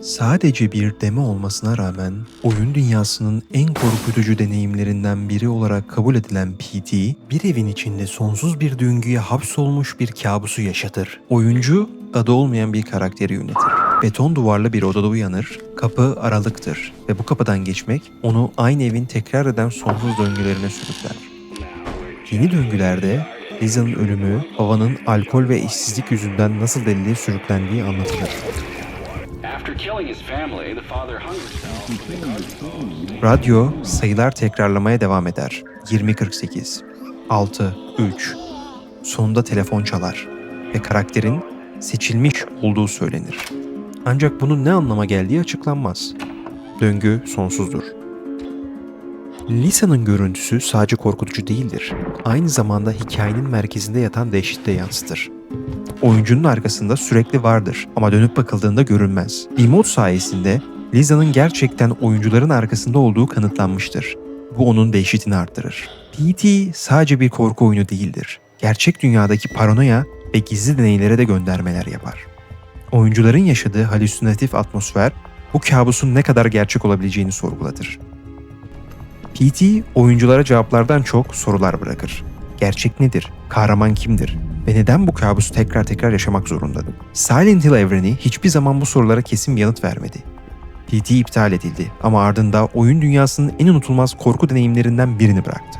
Sadece bir deme olmasına rağmen oyun dünyasının en korkutucu deneyimlerinden biri olarak kabul edilen PT, bir evin içinde sonsuz bir döngüye hapsolmuş bir kabusu yaşatır. Oyuncu adı olmayan bir karakteri yönetir. Beton duvarlı bir odada uyanır, kapı aralıktır ve bu kapıdan geçmek onu aynı evin tekrar eden sonsuz döngülerine sürükler. Yeni döngülerde Liza'nın ölümü, babanın alkol ve işsizlik yüzünden nasıl deliliğe sürüklendiği anlatılır. Radyo sayılar tekrarlamaya devam eder. 2048 6 3 Sonunda telefon çalar ve karakterin seçilmiş olduğu söylenir. Ancak bunun ne anlama geldiği açıklanmaz. Döngü sonsuzdur. Lisa'nın görüntüsü sadece korkutucu değildir. Aynı zamanda hikayenin merkezinde yatan dehşeti de yansıtır. Oyuncunun arkasında sürekli vardır ama dönüp bakıldığında görünmez. Emote sayesinde Liza'nın gerçekten oyuncuların arkasında olduğu kanıtlanmıştır. Bu onun dehşetini arttırır. PT sadece bir korku oyunu değildir. Gerçek dünyadaki paranoya ve gizli deneylere de göndermeler yapar. Oyuncuların yaşadığı halüsinatif atmosfer bu kabusun ne kadar gerçek olabileceğini sorgulatır. PT oyunculara cevaplardan çok sorular bırakır. Gerçek nedir? Kahraman kimdir? Ve neden bu kabusu tekrar tekrar yaşamak zorundadır? Silent Hill evreni hiçbir zaman bu sorulara kesin bir yanıt vermedi. PT iptal edildi ama ardında oyun dünyasının en unutulmaz korku deneyimlerinden birini bıraktı.